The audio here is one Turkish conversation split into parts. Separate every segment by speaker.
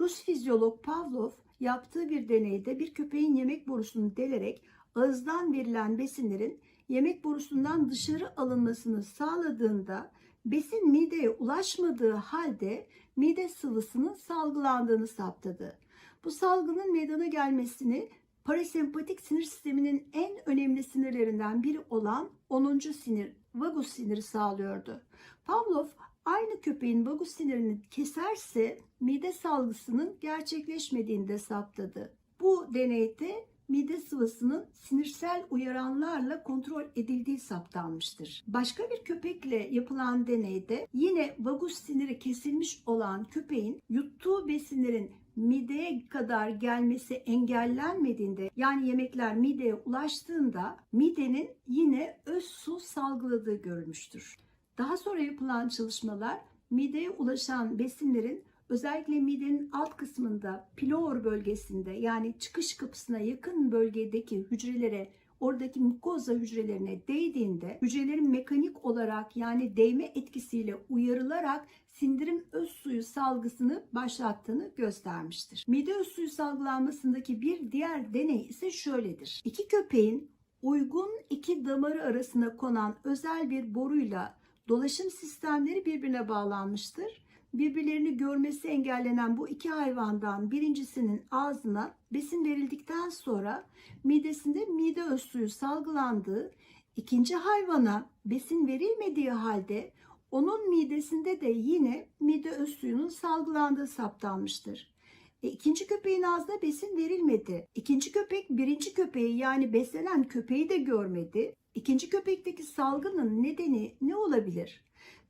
Speaker 1: Rus fizyolog Pavlov yaptığı bir deneyde bir köpeğin yemek borusunu delerek ağızdan verilen besinlerin yemek borusundan dışarı alınmasını sağladığında besin mideye ulaşmadığı halde mide sıvısının salgılandığını saptadı. Bu salgının meydana gelmesini parasempatik sinir sisteminin en önemli sinirlerinden biri olan 10. sinir vagus siniri sağlıyordu. Pavlov aynı köpeğin vagus sinirini keserse mide salgısının gerçekleşmediğini de saptadı. Bu deneyde mide sıvısının sinirsel uyaranlarla kontrol edildiği saptanmıştır. Başka bir köpekle yapılan deneyde yine vagus siniri kesilmiş olan köpeğin yuttuğu besinlerin mideye kadar gelmesi engellenmediğinde yani yemekler mideye ulaştığında midenin yine öz su salgıladığı görülmüştür. Daha sonra yapılan çalışmalar mideye ulaşan besinlerin özellikle midenin alt kısmında pilor bölgesinde yani çıkış kapısına yakın bölgedeki hücrelere oradaki mukoza hücrelerine değdiğinde hücrelerin mekanik olarak yani değme etkisiyle uyarılarak sindirim öz suyu salgısını başlattığını göstermiştir. Mide öz suyu salgılanmasındaki bir diğer deney ise şöyledir. İki köpeğin uygun iki damarı arasına konan özel bir boruyla dolaşım sistemleri birbirine bağlanmıştır birbirlerini görmesi engellenen bu iki hayvandan birincisinin ağzına besin verildikten sonra midesinde mide öz suyu salgılandığı, ikinci hayvana besin verilmediği halde onun midesinde de yine mide öz suyunun salgılandığı saptanmıştır. E, ikinci köpeğin ağzına besin verilmedi. İkinci köpek birinci köpeği yani beslenen köpeği de görmedi. İkinci köpekteki salgının nedeni ne olabilir?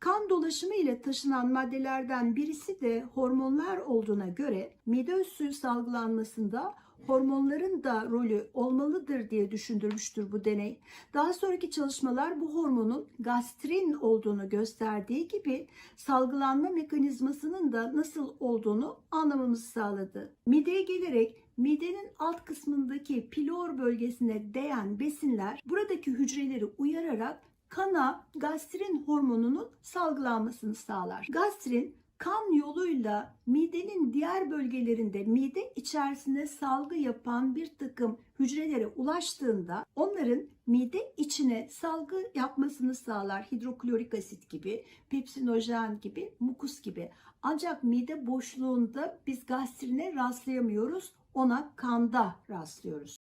Speaker 1: Kan dolaşımı ile taşınan maddelerden birisi de hormonlar olduğuna göre mide suyu salgılanmasında hormonların da rolü olmalıdır diye düşündürmüştür bu deney. Daha sonraki çalışmalar bu hormonun gastrin olduğunu gösterdiği gibi salgılanma mekanizmasının da nasıl olduğunu anlamamızı sağladı. Mideye gelerek midenin alt kısmındaki pilor bölgesine değen besinler buradaki hücreleri uyararak kana gastrin hormonunun salgılanmasını sağlar. Gastrin kan yoluyla midenin diğer bölgelerinde mide içerisinde salgı yapan bir takım hücrelere ulaştığında onların mide içine salgı yapmasını sağlar. Hidroklorik asit gibi, pepsinojen gibi, mukus gibi. Ancak mide boşluğunda biz gastrine rastlayamıyoruz. Ona kanda rastlıyoruz.